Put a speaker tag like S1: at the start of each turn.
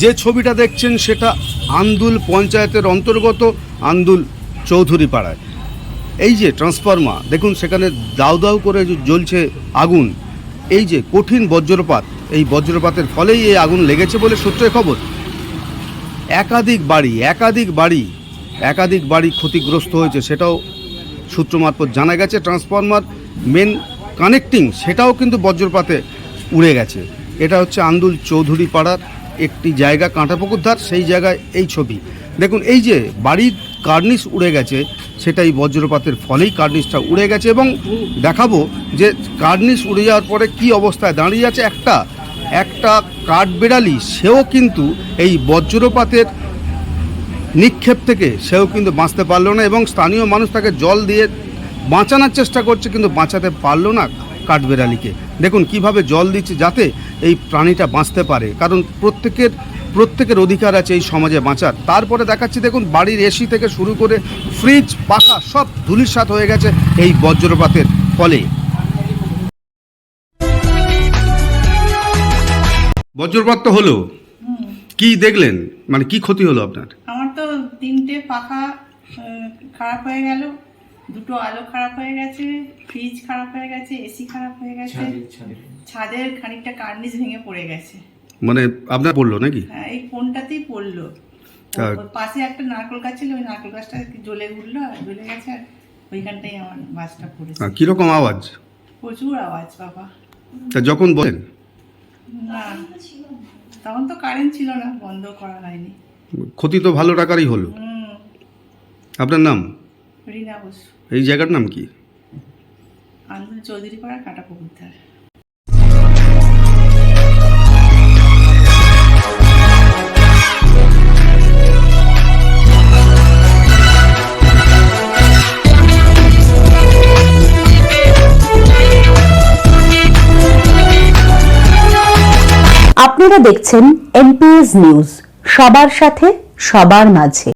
S1: যে ছবিটা দেখছেন সেটা আন্দুল পঞ্চায়েতের অন্তর্গত আন্দুল চৌধুরী পাড়ায় এই যে ট্রান্সফরমার, দেখুন সেখানে দাউ দাউ করে জ্বলছে আগুন। এই যে কঠিন বজ্রপাত, এই বজ্রপাতের ফলেই এই আগুন লেগেছে বলে সূত্রে খবর। একাধিক বাড়ি একাধিক বাড়ি একাধিক বাড়ি ক্ষতিগ্রস্ত হয়েছে, সেটাও সূত্র মারফত জানা গেছে। ট্রান্সফর্মার মেন কানেক্টিং সেটাও কিন্তু বজ্রপাতে উড়ে গেছে। এটা হচ্ছে আন্দুল চৌধুরী পাড়ার একটি জায়গা কাঁটাপুকুর ধার, সেই জায়গায় এই ছবি। দেখুন, এই যে বাড়ির কার্নিশ উড়ে গেছে, সেটাই বজ্রপাতের ফলেই কার্নিশটা উড়ে গেছে এবং দেখাবো যে কার্নিশ উড়ে যাওয়ার পরে কি অবস্থায় দাঁড়িয়ে আছে। একটা একটা কাঠবেড়ালি, সেও কিন্তু এই বজ্রপাতের নিক্ষেপ থেকে সেও কিন্তু বাঁচতে পারল না এবং স্থানীয় মানুষ তাকে জল দিয়ে বাঁচানোর চেষ্টা করছে, কিন্তু বাঁচাতে পারল না। কাঠবেড়ালিকে। দেখুন, কীভাবে জল দিচ্ছে যাতে এই প্রাণীটা বাঁচতে পারে। কারণ প্রত্যেকের প্রত্যেকের অধিকার আছে এই সমাজে বাঁচার। তারপরে দেখাচ্ছি, দেখুন, বাড়ির এসি থেকে শুরু করে ফ্রিজ, পাখা সব ধুলিসাৎ হয়ে গেছে এই বজ্রপাতের ফলে। বজ্রপাত তো হলো। কি দেখলেন? মানে কি ক্ষতি হলো আপনার?
S2: আমার তো তিনটে পাখা খারাপ হয়ে গেল। দুটো আলো খারাপ হয়ে গেছে ফ্রিজ খারাপ হয়ে গেছে এসি খারাপ হয়ে গেছে। ছাদের খানিকটা কার্নিস ভেঙে পড়ে গেছে।
S1: মানে আপনার পড়ল নাকি?
S2: হ্যাঁ, এই ফোনটাতেই পড়ল। পাশে একটা নারকেল গাছ ছিল ওই নারকেল গাছটা জ্বলে উঠল জ্বলে গেছে আর ওইখানটাই আমার বাসটা পড়েছে।
S1: কীরকম আওয়াজ?
S2: প্রচুর আওয়াজ বাবা।
S1: তা যখন বলেন।
S2: না তখন তো কারেন্ট ছিল না বন্ধ করা হয়নি।
S1: ক্ষতি তো ভালো টাকারই হলো।
S2: হুম।
S1: আপনার নাম?
S2: রিনা বসু।
S1: এই জায়গার নাম কি?
S2: চৌধুরী পাড়া কাটা পুকুর
S3: আপনারা দেখছেন এমপিএস নিউজ সবার সাথে সবার মাঝে।